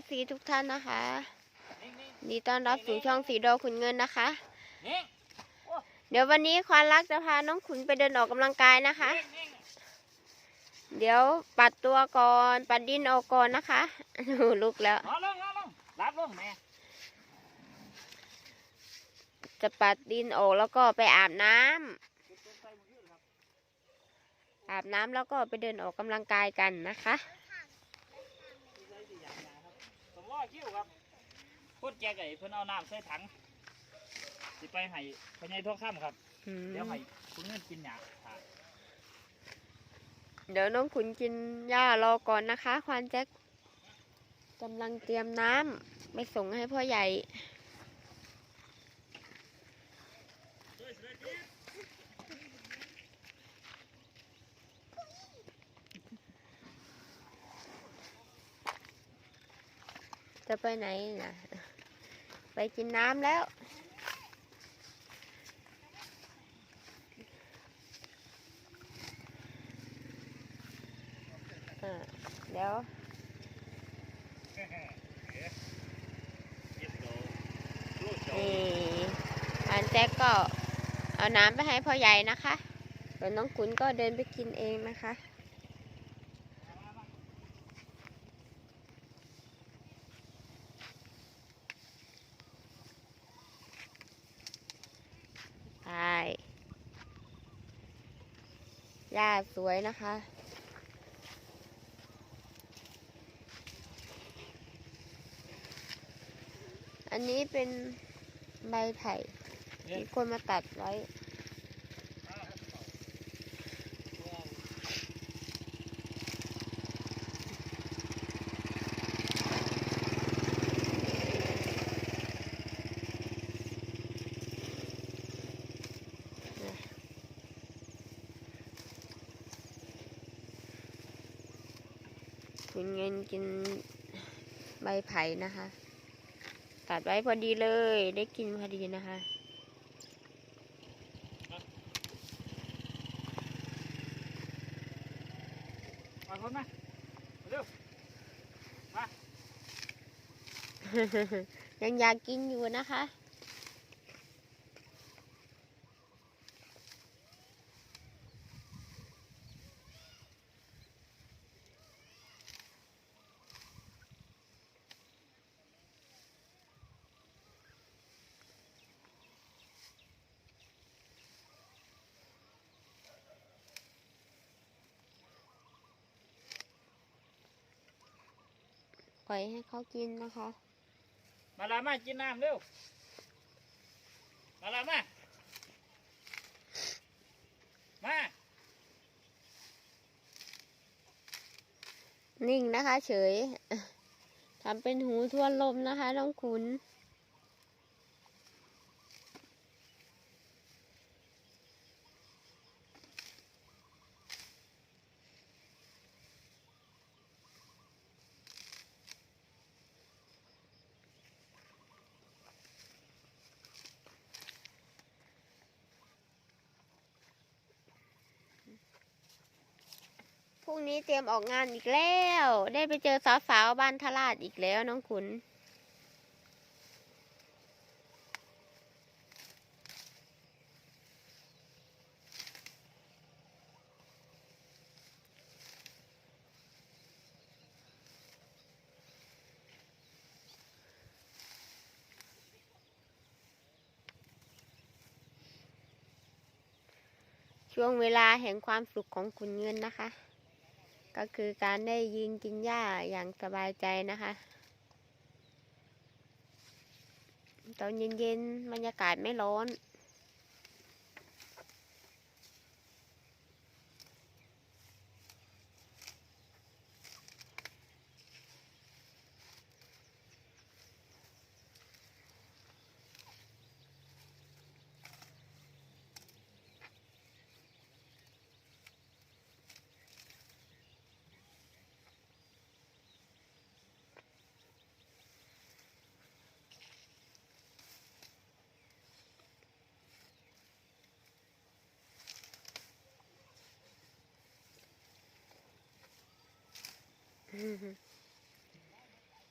FC ทุกท่านนะคะนิ่งนิ่งดีต้อนรับสู่ช่องสีดอขุนเงินนะคะนิ่งเดี๋ยววันนี้ควานรักจะพาน้องขุนไปเดินออกกำลังกายนะคะนิ่งเดี๋ยวปัดตัวก่อนปัดดินออกก่อนนะคะลุกแล้วนอนลงนอนลงรับลงแม่จะปัดดินออกแล้วก็ไปอาบน้ำอาบน้ำแล้วก็ไปเดินออกกำลังกายกันนะคะ ผมว่า คิ้วครับพูดแจกไอ้เพิ่นเอาน้ำใส่ถังสิไปให้พญายทองคำครับ อืมเดี๋ยวให้คุณเงินกินหยาค่ะเดี๋ยวน้องขุนกินหญ้ารอก่อนนะคะ ควานแจ็คกำลังเตรียมน้ำไปส่งให้พ่อใหญ่ จะไปไหนนะไปกินน้ำแล้ว เดี๋ยวนี่อันแจ็คก็เอาน้ำไปให้พ่อใหญ่นะคะส่วนน้องขุนก็เดินไปกินเองนะคะ ใช่ห ญ้าสวยนะคะ อันนี้เป็นใบไผ่มีคนมาตัดไว้ คุณเงินกินใบไผ่นะคะ ตัดไว้พอดีเลย ได้กินพอดีนะคะมาคนมาเร็วยังอยากกินอยู่นะคะ ล่อยให้เขากินนะคะ มาลามากินน้ำเร็ว มาลามา มานิ่งนะคะ เฉยทำเป็นหูทวนลมนะคะน้องขุน รุ่งนี้เตรียมออกงานอีกแล้ว ได้ไปเจอสาวๆบ้านทลาดอีกแล้วน้องขุน ช่วงเวลาแห่งความสุขของคุณเงินนะคะ ก็คือการได้ยิงกินหญ้าอย่างสบายใจนะคะ ตอนเย็นๆบรรยากาศไม่ร้อน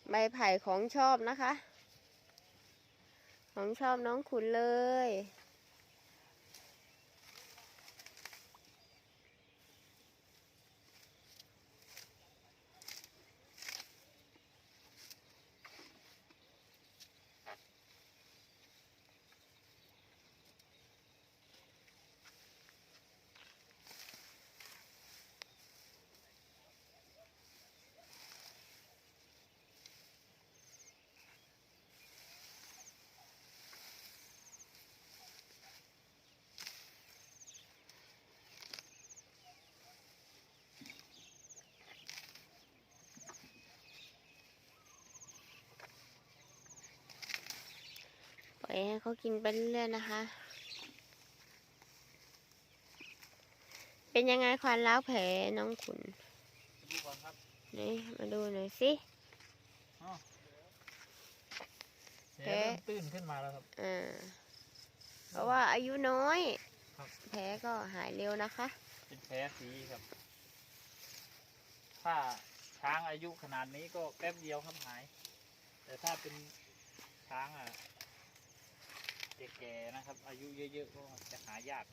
ใบไผ่ของชอบนะคะ ของชอบน้องขุนเลย ล่อยให้เขากินไปเรื่อยๆนะคะ เป็นยังไงควันล้าวแผลน้องขุนดูก่อนครับนี่มาดูหน่อยสิแผลเริ่มตื้นขึ้นมาแล้วครับอ่าเพราะว่าอายุน้อยครับแผลก็หายเร็วนะคะ เป็นแผลสีครับ ถ้าช้างอายุขนาดนี้ก็แป๊บเดียวครับหาย แต่ถ้าเป็นช้างอะ แก่ๆนะครับ อายุเยอะๆก็จะหายาก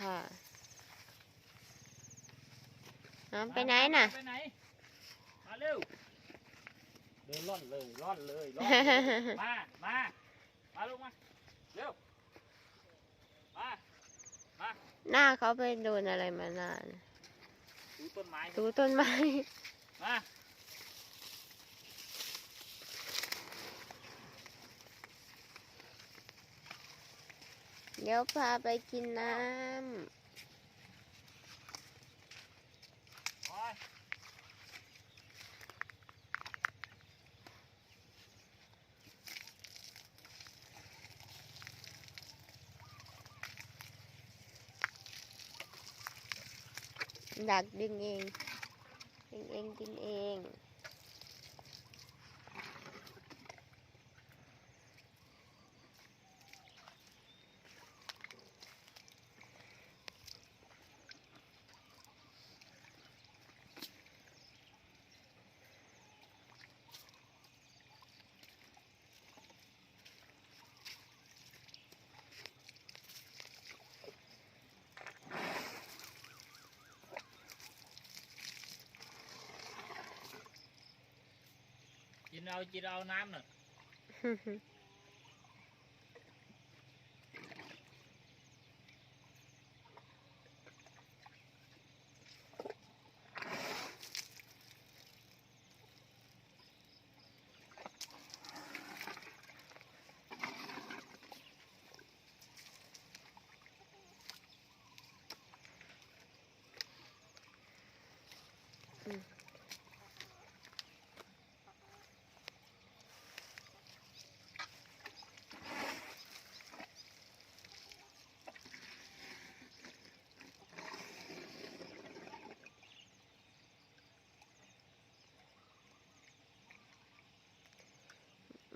ค่ะน้ำไปไหนน่ะ ไปไหนมาเร็วเดินร่อนเลยร่อนเลยร่อนเลยมามามาลูกมาเร็วมามาหน้าเขาไปโดนอะไรมานานดูต้นไม้ครับดูต้นไม้มา เดี๋ยวพาไปกินน้ำดักดึงเองดึงเองกินเอง เอาจีเอาน้ำหน่อย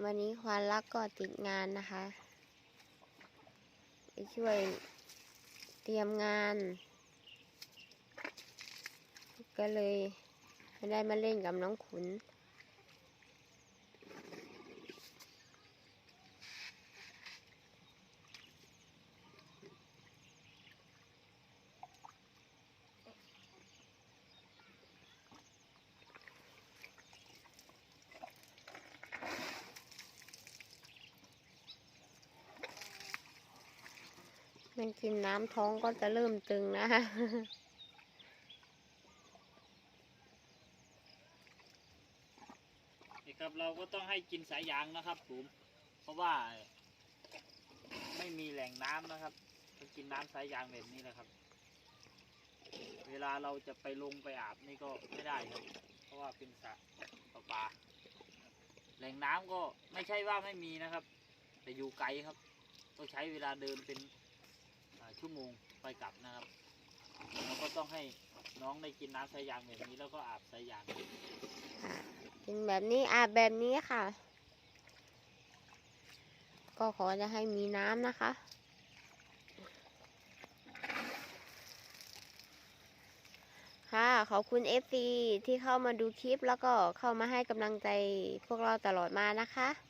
วันนี้ควานรักก็ติดงานนะคะไปช่วยเตรียมงาน ก็เลยไม่ได้มาเล่นกับน้องขุน มันกินน้ำท้องก็จะเริ่มตึงนะคะนี่ครับเราก็ต้องให้กินสายยางนะครับผมเพราะว่าไม่มีแหล่งน้ำนะครับก็กินน้ำสายยางแบบนี้แหละครับ เวลาเราจะไปลงไปอาบนี่ก็ไม่ได้ครับ เพราะว่าเป็นสระประปา แหล่งน้ำก็ไม่ใช่ว่าไม่มีนะครับ แต่อยู่ไกลครับ ต้องใช้เวลาเดินเป็น ชั่วโมงไปกลับนะครับเราก็ต้องให้น้องได้กินน้ำสายางแบบนี้แล้วก็อาบสายางกินแบบนี้อาบแบบนี้ค่ะ ก็ขอจะให้มีน้ำนะคะค่ะขอบคุณ FC ที่เข้ามาดูคลิปแล้วก็เข้ามาให้กำลังใจพวกเราตลอดมานะคะ